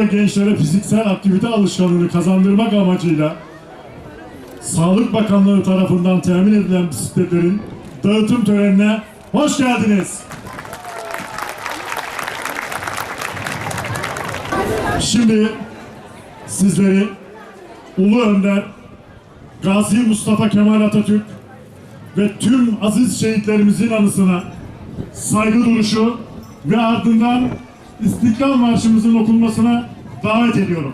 ve gençlere fiziksel aktivite alışkanlığını kazandırmak amacıyla Sağlık Bakanlığı tarafından temin edilen bisikletlerin dağıtım törenine hoş geldiniz. Şimdi sizleri Ulu Önder, Gazi Mustafa Kemal Atatürk ve tüm aziz şehitlerimizin anısına saygı duruşu ve ardından İstiklal Marşımızın okunmasına davet ediyorum.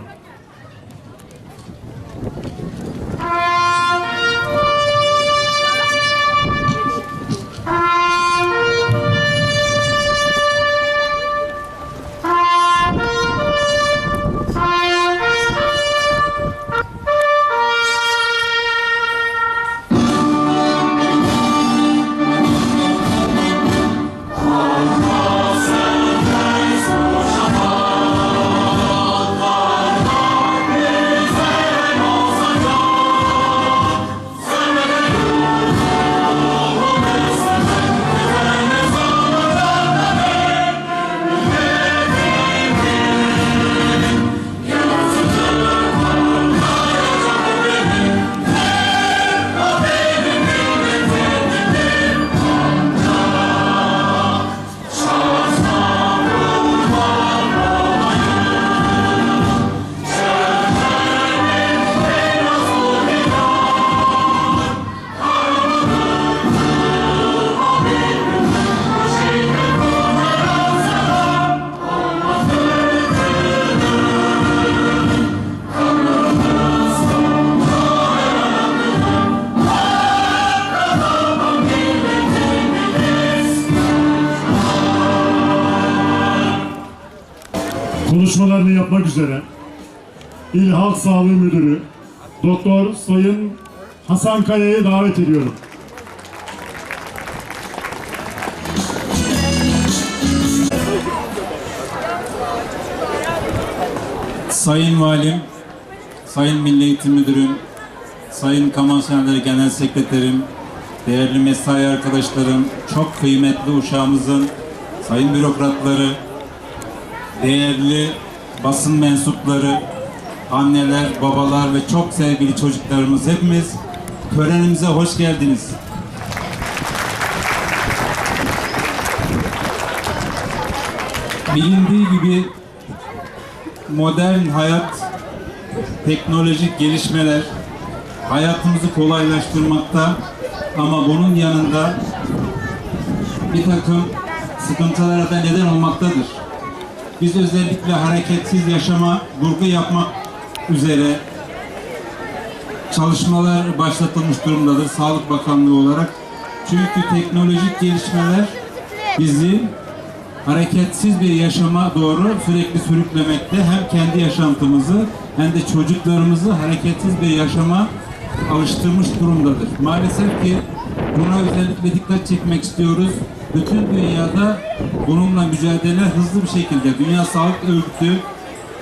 Konuşmalarını yapmak üzere İl Halk Sağlığı Müdürü Doktor Sayın Hasan Kaya'yı davet ediyorum. Sayın Valim, Sayın Milli Eğitim Müdürüm, Sayın Kamu Senatları Genel Sekreterim, değerli mesai arkadaşlarım, çok kıymetli uşağımızın, sayın bürokratları, değerli basın mensupları, anneler, babalar ve çok sevgili çocuklarımız hepimiz törenimize hoş geldiniz. Bilindiği gibi modern hayat, teknolojik gelişmeler hayatımızı kolaylaştırmakta ama bunun yanında bir takım sıkıntılara da neden olmaktadır. Biz özellikle hareketsiz yaşama vurgu yapmak üzere çalışmalar başlatılmış durumdadır Sağlık Bakanlığı olarak. Çünkü teknolojik gelişmeler bizi hareketsiz bir yaşama doğru sürekli sürüklemekte hem kendi yaşantımızı hem de çocuklarımızı hareketsiz bir yaşama alıştırmış durumdadır. Maalesef ki buna özellikle dikkat çekmek istiyoruz. Bütün dünyada bununla mücadele hızlı bir şekilde Dünya Sağlık Örgütü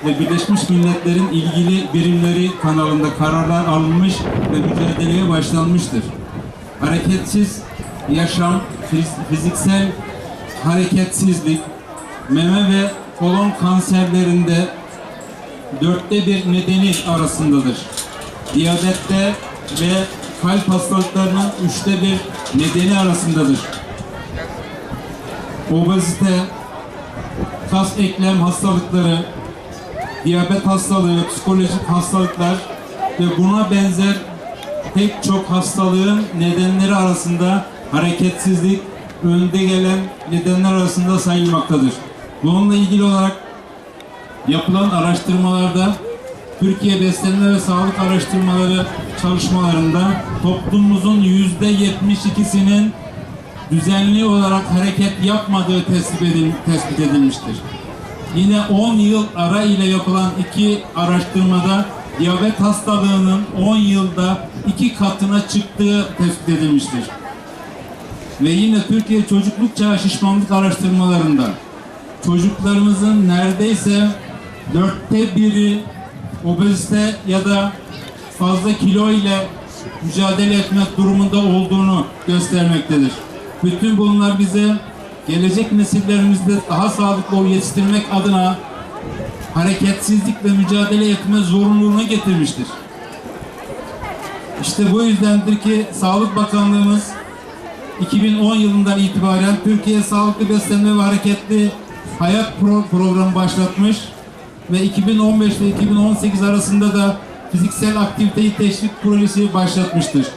ve Birleşmiş Milletler'in ilgili birimleri kanalında kararlar alınmış ve mücadeleye başlanmıştır. Hareketsiz yaşam, fiz- fiziksel hareketsizlik, meme ve kolon kanserlerinde dörtte bir nedeni arasındadır. Diyabette ve kalp hastalıklarının üçte bir nedeni arasındadır. Obezite, kas eklem hastalıkları, diyabet hastalığı, psikolojik hastalıklar ve buna benzer pek çok hastalığın nedenleri arasında hareketsizlik önde gelen nedenler arasında sayılmaktadır. Bununla ilgili olarak yapılan araştırmalarda Türkiye Beslenme ve Sağlık Araştırmaları çalışmalarında toplumumuzun yüzde 72'sinin düzenli olarak hareket yapmadığı tespit, edil- tespit edilmiştir. Yine 10 yıl ara ile yapılan iki araştırmada diyabet hastalığının 10 yılda iki katına çıktığı tespit edilmiştir. Ve yine Türkiye çocukluk çağı şişmanlık araştırmalarında çocuklarımızın neredeyse dörtte biri obezite ya da fazla kilo ile mücadele etmek durumunda olduğunu göstermektedir. Bütün bunlar bize gelecek nesillerimizde daha sağlıklı yetiştirmek adına hareketsizlikle mücadele etme zorunluluğuna getirmiştir. İşte bu yüzdendir ki Sağlık Bakanlığımız 2010 yılından itibaren Türkiye Sağlıklı Beslenme ve Hareketli Hayat Pro- Programı başlatmış ve 2015 ve 2018 arasında da fiziksel aktiviteyi teşvik projesi başlatmıştır.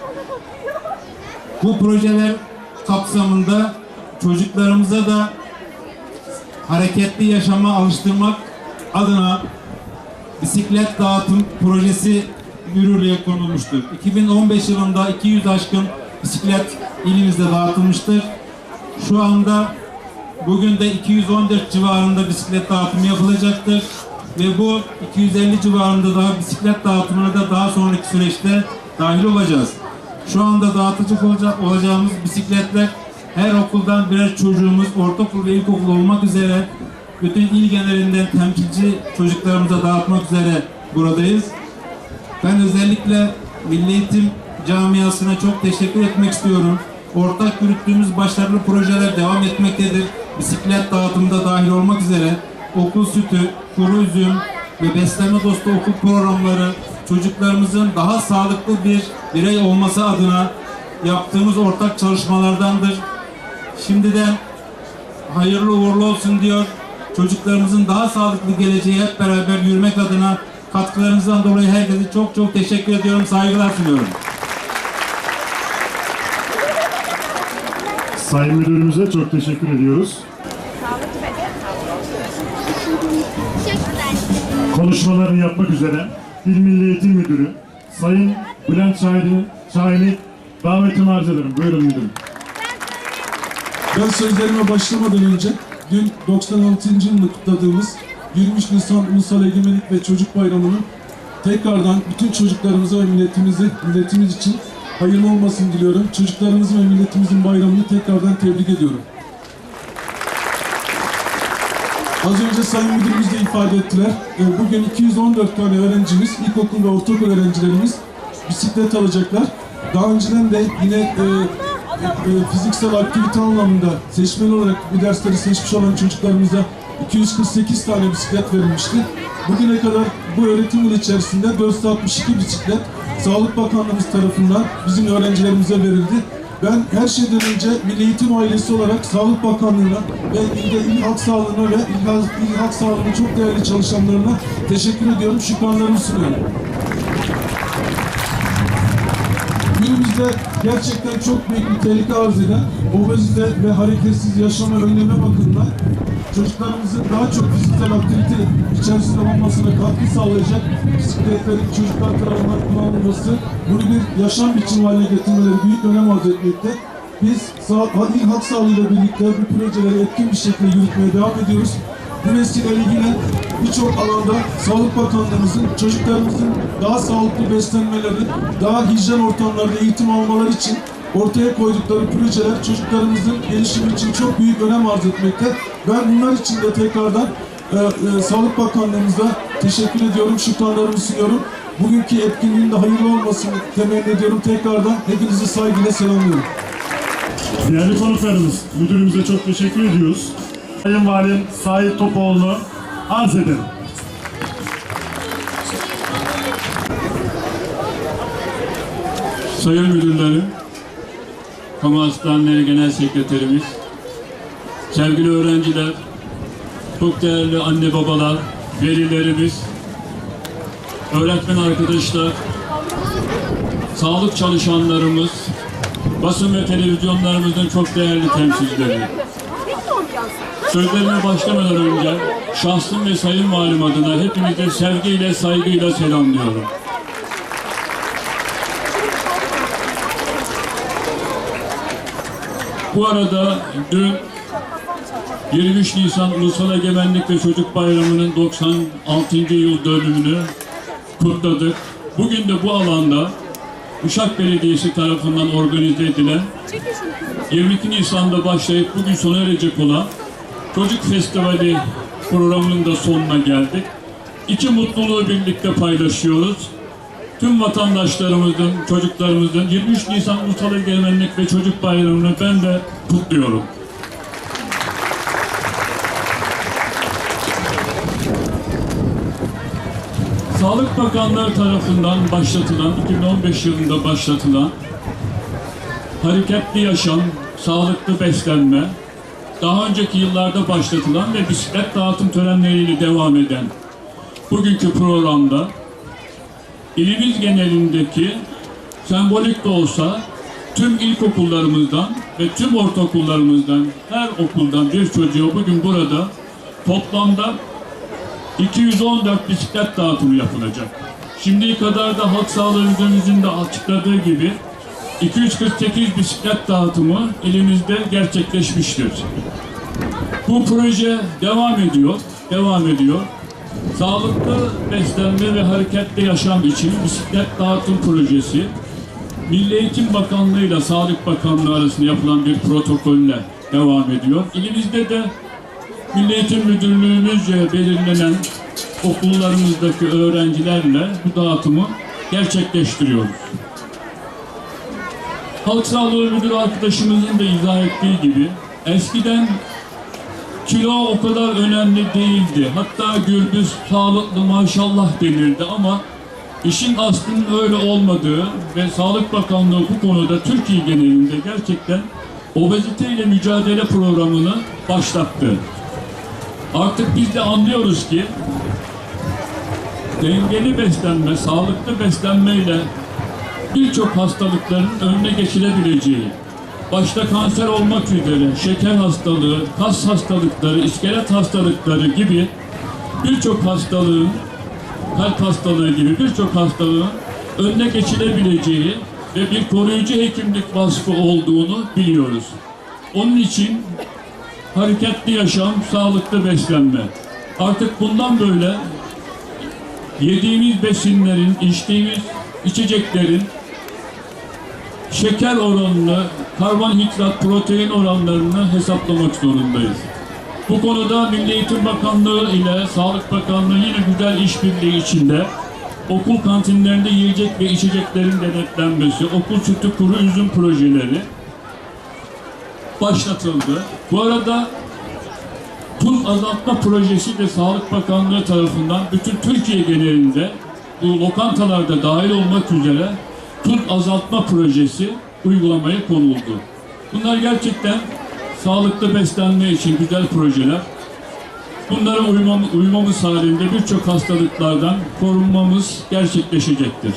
Bu projeler kapsamında çocuklarımıza da hareketli yaşama alıştırmak adına bisiklet dağıtım projesi yürürlüğe konulmuştur. 2015 yılında 200 aşkın bisiklet ilimizde dağıtılmıştır. Şu anda bugün de 214 civarında bisiklet dağıtımı yapılacaktır. Ve bu 250 civarında daha bisiklet dağıtımına da daha sonraki süreçte dahil olacağız. Şu anda dağıtıcı olacak, olacağımız bisikletler her okuldan birer çocuğumuz, ortaokul ve ilkokul olmak üzere bütün il genelinden temsilci çocuklarımıza dağıtmak üzere buradayız. Ben özellikle Milli Eğitim camiasına çok teşekkür etmek istiyorum. Ortak yürüttüğümüz başarılı projeler devam etmektedir. Bisiklet dağıtımında dahil olmak üzere okul sütü, kuru üzüm ve beslenme dostu okul programları çocuklarımızın daha sağlıklı bir birey olması adına yaptığımız ortak çalışmalardandır. Şimdiden hayırlı uğurlu olsun diyor. Çocuklarımızın daha sağlıklı geleceği hep beraber yürümek adına katkılarınızdan dolayı herkese çok çok teşekkür ediyorum. Saygılar sunuyorum. Sayın Müdürümüze çok teşekkür ediyoruz. Konuşmalarını yapmak üzere İl Milli Eğitim Müdürü Sayın Bülent Şahin'i Şahin'i davetimi arz ederim. Buyurun müdürüm. Ben sözlerime başlamadan önce dün 96. yılını kutladığımız 23 Nisan Ulusal Egemenlik ve Çocuk Bayramı'nın tekrardan bütün çocuklarımıza ve milletimize, milletimiz için hayırlı olmasını diliyorum. Çocuklarımızın ve milletimizin bayramını tekrardan tebrik ediyorum. Az önce Sayın Müdürümüz de ifade ettiler. Ee, Bugün 214 tane öğrencimiz, ilkokul ve ortaokul öğrencilerimiz bisiklet alacaklar. Daha önceden de yine e, e, fiziksel aktivite anlamında seçmeli olarak bu dersleri seçmiş olan çocuklarımıza 248 tane bisiklet verilmişti. Bugüne kadar bu öğretim yılı içerisinde 462 bisiklet Sağlık Bakanlığımız tarafından bizim öğrencilerimize verildi. Ben her şeyden önce Milli Eğitim ailesi olarak Sağlık Bakanlığı'na ve ilde il halk sağlığına ve il, il halk sağlığının çok değerli çalışanlarına teşekkür ediyorum, şükranlarımı sunuyorum. Günümüzde gerçekten çok büyük bir tehlike arz eden obezite ve hareketsiz yaşama önleme bakımından çocuklarımızın daha çok fiziksel aktivite içerisinde olmasına katkı sağlayacak bisikletlerin çocuklar tarafından kullanılması, bunu bir yaşam biçimi haline getirmeleri büyük önem arz etmekte. Biz sağ, İl Halk Sağlığı ile birlikte bu projeleri etkin bir şekilde yürütmeye devam ediyoruz. Bu vesileyle yine birçok alanda Sağlık Bakanlığımızın çocuklarımızın daha sağlıklı beslenmeleri, daha hijyen ortamlarda eğitim almaları için ortaya koydukları projeler çocuklarımızın gelişimi için çok büyük önem arz etmekte. Ben bunlar için de tekrardan e, e, Sağlık Bakanlığımıza teşekkür ediyorum, şükranlarımı sunuyorum. Bugünkü etkinliğin de hayırlı olmasını temenni ediyorum. Tekrardan hepinizi saygıyla selamlıyorum. Değerli konuklarımız, müdürümüze çok teşekkür ediyoruz. Sayın Valim Sait Topoğlu'nu arz ederim. Sayın Müdürlerim, Kamu Hastaneleri Genel Sekreterimiz, sevgili öğrenciler, çok değerli anne babalar, velilerimiz, öğretmen arkadaşlar, sağlık çalışanlarımız, basın ve televizyonlarımızın çok değerli temsilcileri. Sözlerime başlamadan önce şahsım ve sayın valim adına hepinizi sevgiyle, saygıyla selamlıyorum. Bu arada dün 23 Nisan Ulusal Egemenlik ve Çocuk Bayramı'nın 96. yıl dönümünü kutladık. Bugün de bu alanda Uşak Belediyesi tarafından organize edilen 22 Nisan'da başlayıp bugün sona erecek olan Çocuk Festivali programının da sonuna geldik. İki mutluluğu birlikte paylaşıyoruz tüm vatandaşlarımızın, çocuklarımızın 23 Nisan Ulusal Egemenlik ve Çocuk Bayramı'nı ben de kutluyorum. Sağlık Bakanlığı tarafından başlatılan, 2015 yılında başlatılan hareketli yaşam, sağlıklı beslenme, daha önceki yıllarda başlatılan ve bisiklet dağıtım törenleriyle devam eden bugünkü programda ilimiz genelindeki sembolik de olsa tüm ilkokullarımızdan ve tüm ortaokullarımızdan her okuldan bir çocuğa bugün burada toplamda 214 bisiklet dağıtımı yapılacak. Şimdiye kadar da Halk Sağlığı Müdürümüzün de açıkladığı gibi 248 bisiklet dağıtımı elimizde gerçekleşmiştir. Bu proje devam ediyor, devam ediyor. Sağlıklı beslenme ve hareketli yaşam için bisiklet dağıtım projesi Milli Eğitim Bakanlığı ile Sağlık Bakanlığı arasında yapılan bir protokolle devam ediyor. İlimizde de Milli Eğitim Müdürlüğümüzce belirlenen okullarımızdaki öğrencilerle bu dağıtımı gerçekleştiriyoruz. Halk Sağlığı Müdürü arkadaşımızın da izah ettiği gibi eskiden kilo o kadar önemli değildi. Hatta gürbüz sağlıklı maşallah denirdi ama işin aslının öyle olmadığı ve Sağlık Bakanlığı bu konuda Türkiye genelinde gerçekten obeziteyle mücadele programını başlattı. Artık biz de anlıyoruz ki dengeli beslenme, sağlıklı beslenmeyle birçok hastalıkların önüne geçilebileceği, başta kanser olmak üzere şeker hastalığı, kas hastalıkları, iskelet hastalıkları gibi birçok hastalığın, kalp hastalığı gibi birçok hastalığın önüne geçilebileceği ve bir koruyucu hekimlik vasfı olduğunu biliyoruz. Onun için hareketli yaşam, sağlıklı beslenme. Artık bundan böyle yediğimiz besinlerin, içtiğimiz içeceklerin şeker oranını, karbonhidrat, protein oranlarını hesaplamak zorundayız. Bu konuda Milli Eğitim Bakanlığı ile Sağlık Bakanlığı yine güzel işbirliği içinde okul kantinlerinde yiyecek ve içeceklerin denetlenmesi, okul sütü kuru üzüm projeleri başlatıldı. Bu arada tuz azaltma projesi de Sağlık Bakanlığı tarafından bütün Türkiye genelinde bu lokantalarda dahil olmak üzere tuz azaltma projesi uygulamaya konuldu. Bunlar gerçekten sağlıklı beslenme için güzel projeler. Bunlara uymam, uymamız halinde birçok hastalıklardan korunmamız gerçekleşecektir.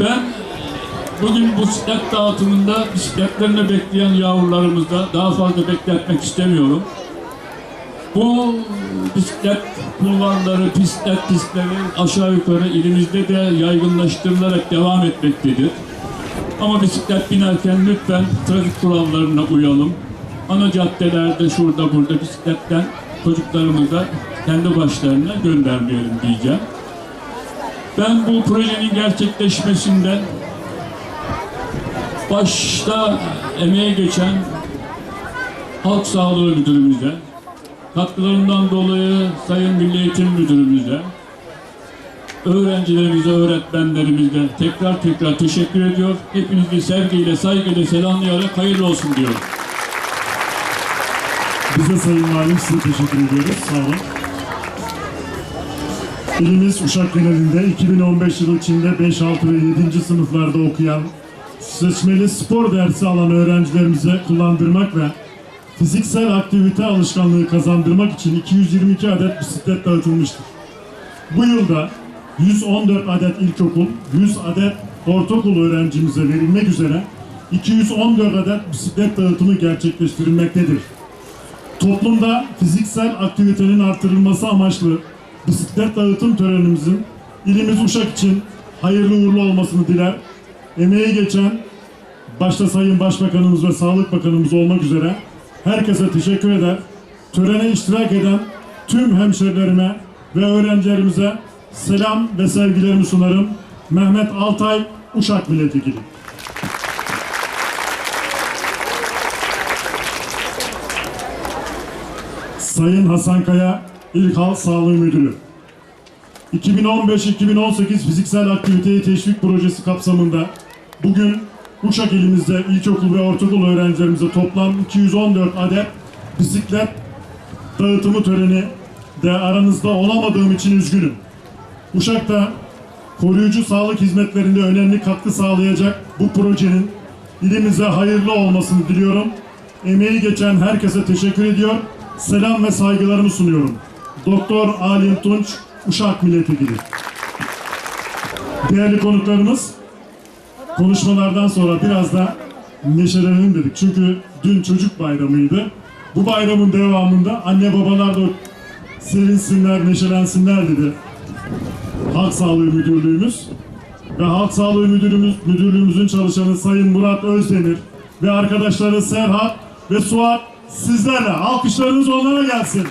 Ben bugün bu bisiklet dağıtımında bisikletlerine bekleyen yavrularımızda daha fazla bekletmek istemiyorum. Bu bisiklet kulvarları, bisiklet pistleri aşağı yukarı ilimizde de yaygınlaştırılarak devam etmektedir. Ama bisiklet binerken lütfen trafik kurallarına uyalım. Ana caddelerde şurada burada bisikletten çocuklarımıza kendi başlarına göndermeyelim diyeceğim. Ben bu projenin gerçekleşmesinde başta emeğe geçen Halk Sağlığı Müdürümüze, katkılarından dolayı Sayın Milli Eğitim Müdürümüze, öğrencilerimize, öğretmenlerimize tekrar tekrar teşekkür ediyor. Hepinizi sevgiyle, saygıyla selamlayarak hayırlı olsun diyorum. Biz de Sayın Valim size teşekkür ediyoruz. Sağ olun. İlimiz Uşak genelinde 2015 yılı içinde 5, 6 ve 7. sınıflarda okuyan seçmeli spor dersi alan öğrencilerimize kullandırmak ve fiziksel aktivite alışkanlığı kazandırmak için 222 adet bisiklet dağıtılmıştır. Bu yılda 114 adet ilkokul, 100 adet ortaokul öğrencimize verilmek üzere 214 adet bisiklet dağıtımı gerçekleştirilmektedir. Toplumda fiziksel aktivitenin artırılması amaçlı bisiklet dağıtım törenimizin ilimiz Uşak için hayırlı uğurlu olmasını diler. Emeği geçen başta Sayın Başbakanımız ve Sağlık Bakanımız olmak üzere herkese teşekkür eder. Törene iştirak eden tüm hemşerilerime ve öğrencilerimize selam ve sevgilerimi sunarım. Mehmet Altay, Uşak Milletvekili. Sayın Hasan Kaya, İl Halk Sağlığı Müdürü. 2015-2018 fiziksel aktiviteyi teşvik projesi kapsamında bugün Uşak ilimizde ilkokul ve ortaokul öğrencilerimize toplam 214 adet bisiklet dağıtımı töreni de aranızda olamadığım için üzgünüm. Uşak'ta koruyucu sağlık hizmetlerinde önemli katkı sağlayacak bu projenin ilimize hayırlı olmasını diliyorum. Emeği geçen herkese teşekkür ediyor. Selam ve saygılarımı sunuyorum. Doktor Alim Tunç, Uşak Milletvekili. Değerli konuklarımız, konuşmalardan sonra biraz da neşelenelim dedik. Çünkü dün çocuk bayramıydı. Bu bayramın devamında anne babalar da sevinsinler, neşelensinler dedi. Halk Sağlığı Müdürlüğümüz ve Halk Sağlığı Müdürümüz, Müdürlüğümüzün çalışanı Sayın Murat Özdemir ve arkadaşları Serhat ve Suat sizlerle. Alkışlarınız onlara gelsin.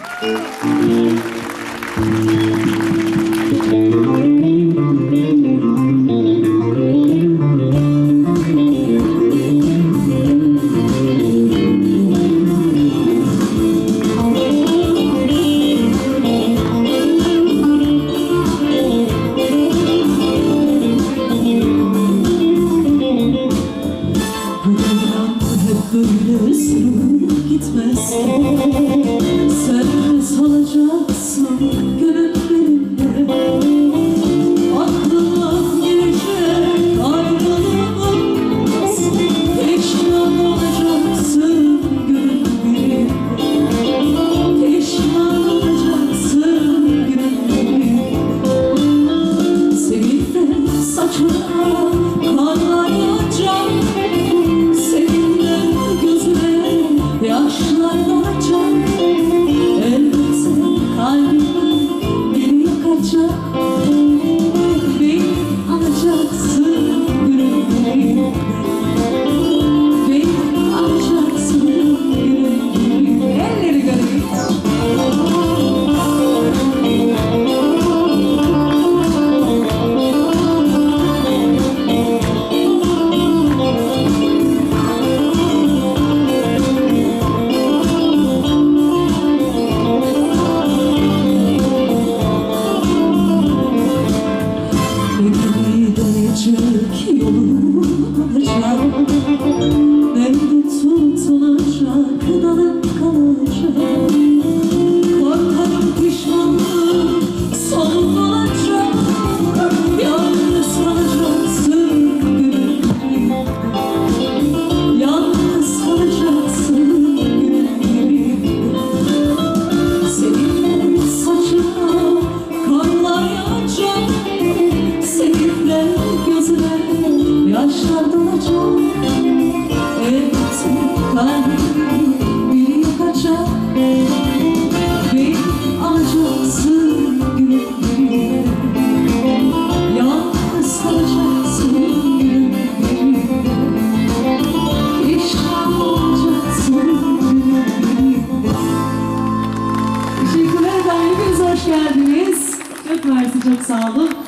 Geldiniz. Çok mersi, çok sağ olun.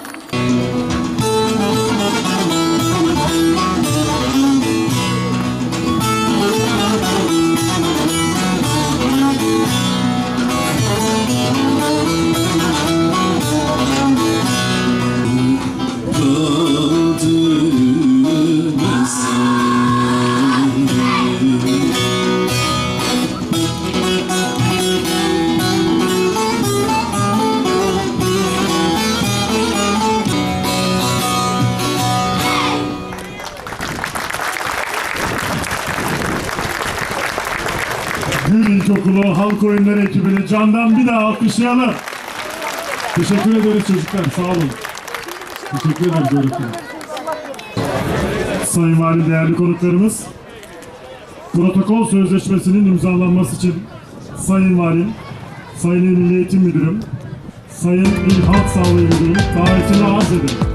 Halk Oyunları ekibini candan bir daha alkışlayalım. Teşekkür ederiz çocuklar. Sağ olun. Teşekkür ederiz öğretmenim. Sayın Vali değerli konuklarımız, protokol sözleşmesinin imzalanması için Sayın Valim, Sayın İl Milli Müdürüm, Sayın İl Halk Sağlığı Müdürüm davetini arz ederim.